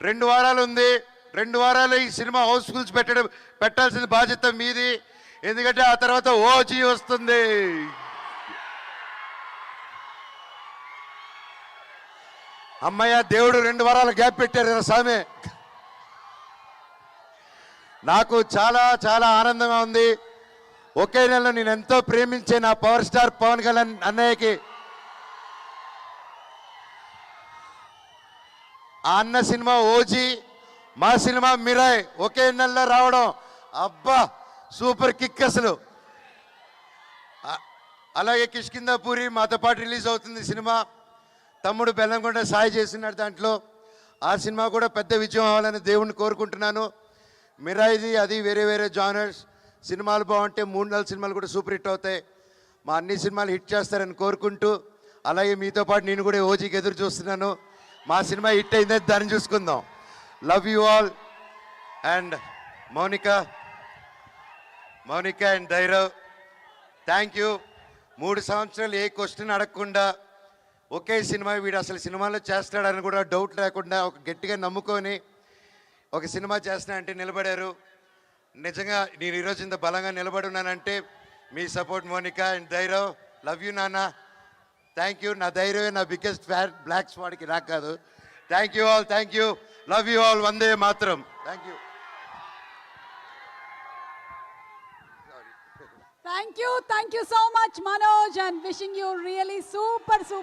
రెండు వారాలు ఉంది. రెండు వారాలు ఈ సినిమా హౌస్ఫుల్స్ పెట్టడం పెట్టాల్సిన బాధ్యత మీది. ఎందుకంటే ఆ తర్వాత ఓజీ వస్తుంది. అమ్మయ్య దేవుడు రెండు వారాలు గ్యాప్ పెట్టారు కదా స్వామి. నాకు చాలా చాలా ఆనందంగా ఉంది. ఒకే నెలలో నేను ఎంతో ప్రేమించే నా పవర్ స్టార్ పవన్ కళ్యాణ్ అన్నయ్యకి ఆ అన్న సినిమా ఓజీ మా సినిమా మిరాయ్ ఒకే నెలలో రావడం. అబ్బా సూపర్ కిక్ అసలు. అలాగే కిష్కిందాపూరి మాతో పాటు రిలీజ్ అవుతుంది సినిమా. తమ్ముడు బెల్లంకొండ సాయి చేస్తున్నాడు దాంట్లో. ఆ సినిమా కూడా పెద్ద విజయం అవ్వాలని దేవుణ్ణి కోరుకుంటున్నాను. మిరాయిది అది వేరే వేరే జానర్స్. సినిమాలు బాగుంటే మూడు నాలుగు సినిమాలు కూడా సూపర్ హిట్ అవుతాయి. మా అన్ని సినిమాలు హిట్ చేస్తారని కోరుకుంటూ అలాగే మీతో పాటు నేను కూడా ఓజీకి ఎదురు చూస్తున్నాను. మా సినిమా హిట్ అయిందని దాన్ని చూసుకుందాం. Love you all and Mounika Mounika and Dhairav thank you మూడు సంవత్సరాలు ఏ క్వశ్చన్ అడగకుండా ఒకే సినిమా వీడు అసలు సినిమాలో చేస్తాడని కూడా డౌట్ లేకుండా ఒక గట్టిగా నమ్ముకొని ఒక సినిమా చేస్తున్నా అంటే నిలబడారు. నిజంగా నేను ఈరోజు ఇంత బలంగా నిలబడి ఉన్నానంటే మీ support Monika and Dhairav love you నాన్న. థ్యాంక్ యూ నా ధైర్యమే నా బిగ్గెస్ట్ ఫ్యాన్ బ్లాక్ స్పాట్కి నాకు కాదు. Thank you all thank you love you all వందే మాత్రం. Thank you thank you thank you so much Manoj and wishing you really super super